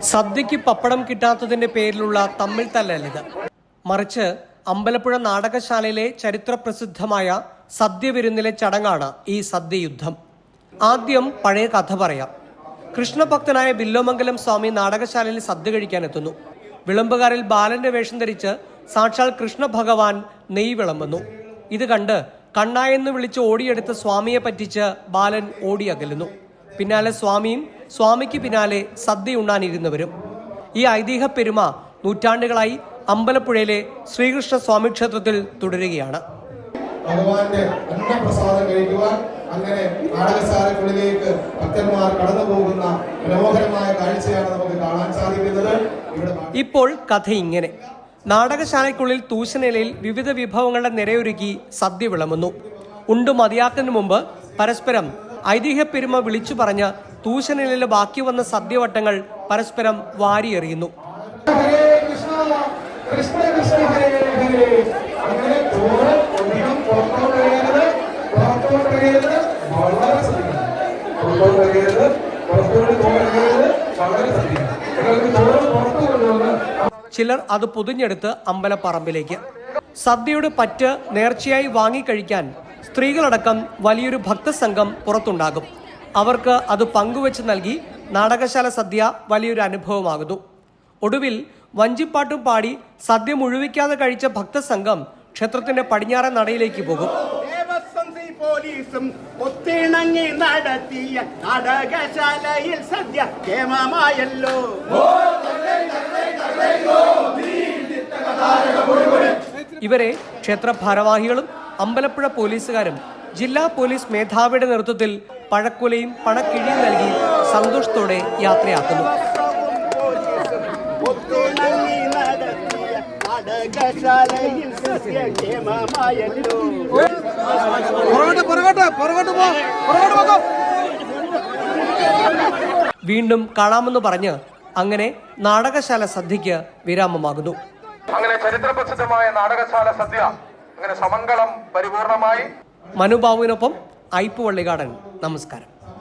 സദ്യക്ക് പപ്പടം കിട്ടാത്തതിന്റെ പേരിലുള്ള തമ്മിൽ തല്ലലിത് മറിച്ച് അമ്പലപ്പുഴ നാടകശാലയിലെ ചരിത്ര ചരിത്രപ്രസിദ്ധമായ സദ്യവിരുന്നിലെ ചടങ്ങാണ് ഈ സദ്യയുദ്ധം. ആദ്യം പഴയ കഥ പറയാം. കൃഷ്ണഭക്തനായ ബില്ലോമംഗലം സ്വാമി നാടകശാലയിൽ സദ്യ കഴിക്കാൻ എത്തുന്നു. വിളമ്പുകാരിൽ ബാലന്റെ വേഷം ധരിച്ച് സാക്ഷാൽ കൃഷ്ണ ഭഗവാൻ നെയ് വിളമ്പുന്നു ഇത് കണ്ട് കണ്ണായെന്ന് വിളിച്ച് ഓടിയെടുത്ത് സ്വാമിയെ പറ്റിച്ച് ബാലൻ ഓടിയകലുന്നു പിന്നാലെ സ്വാമിയും സ്വാമിക്ക് പിന്നാലെ സദ്യ ഉണ്ണാനിരുന്നവരും. ഈ ഐതിഹ്യ പെരുമ നൂറ്റാണ്ടുകളായി അമ്പലപ്പുഴയിലെ ശ്രീകൃഷ്ണ സ്വാമി ക്ഷേത്രത്തിൽ തുടരുകയാണ്. ഭഗവാന്റെ അന്നപ്രസാദം കഴിക്കുവാൻ അങ്ങനെ നാടകശാലകളിലേക്ക് ഭക്തന്മാർ കടന്നു പോകുന്ന മനോഹരമായ കാഴ്ചയാണ് നമുക്ക് കാണാൻ സാധിക്കുന്നത്. ഇപ്പോൾ കഥ ഇങ്ങനെ. നാടകശാലയ്ക്കുള്ളിൽ തൂശനിലയിൽ വിവിധ വിഭവങ്ങളുടെ നിരയൊരുക്കി സദ്യ വിളമുന്നു ഉണ്ടു മതിയാക്കുന്നതിന് മുമ്പ് പരസ്പരം ഐതിഹ്യപ്പെരുമ വിളിച്ചു പറഞ്ഞ് തൂശനിലയിലെ ബാക്കി വന്ന സദ്യവട്ടങ്ങൾ പരസ്പരം വാരിയെറിയുന്നു വളരെ ശ്രദ്ധിക്കണം ചിലർ അത് പൊതിഞ്ഞെടുത്ത് അമ്പലപ്പറമ്പിലേക്ക്. സദ്യയുടെ പറ്റ് നേർച്ചയായി വാങ്ങിക്കഴിക്കാൻ സ്ത്രീകളടക്കം വലിയൊരു ഭക്തസംഘം പുറത്തുണ്ടാകും. അവർക്ക് അത് പങ്കുവച്ച് നൽകി നാടകശാല സദ്യ വലിയൊരു അനുഭവമാകുന്നു. ഒടുവിൽ വഞ്ചിപ്പാട്ടും പാടി സദ്യ മുഴുവിക്കാതെ കഴിച്ച ഭക്തസംഘം ക്ഷേത്രത്തിന്റെ പടിഞ്ഞാറൻ നടയിലേക്ക് പോകും. പോലീസും ഒത്തിണങ്ങി നടത്തിയ നാടകശാലയിൽ സദ്യ കേമമായല്ലോ ഇവരെ ക്ഷേത്ര ഭാരവാഹികളും അമ്പലപ്പുഴ പോലീസുകാരും ജില്ലാ പോലീസ് മേധാവിയുടെ നേതൃത്വത്തിൽ പഴക്കുലയും പണക്കിഴിയും നൽകി സന്തോഷത്തോടെ യാത്രയാക്കുന്നു. വീണ്ടും കാണാമെന്ന് പറഞ്ഞ് അങ്ങനെ നാടകശാല സദ്യയ്ക്ക് വിരാമമാകുന്നു. അങ്ങനെ ചരിത്രപ്രസിദ്ധമായ നാടകശാല സദ്യ അങ്ങനെ സമംഗളം പരിപൂർണമായി. മനുബാബുവിനൊപ്പം ഐപ്പ് വള്ളികാടൻ. നമസ്കാരം.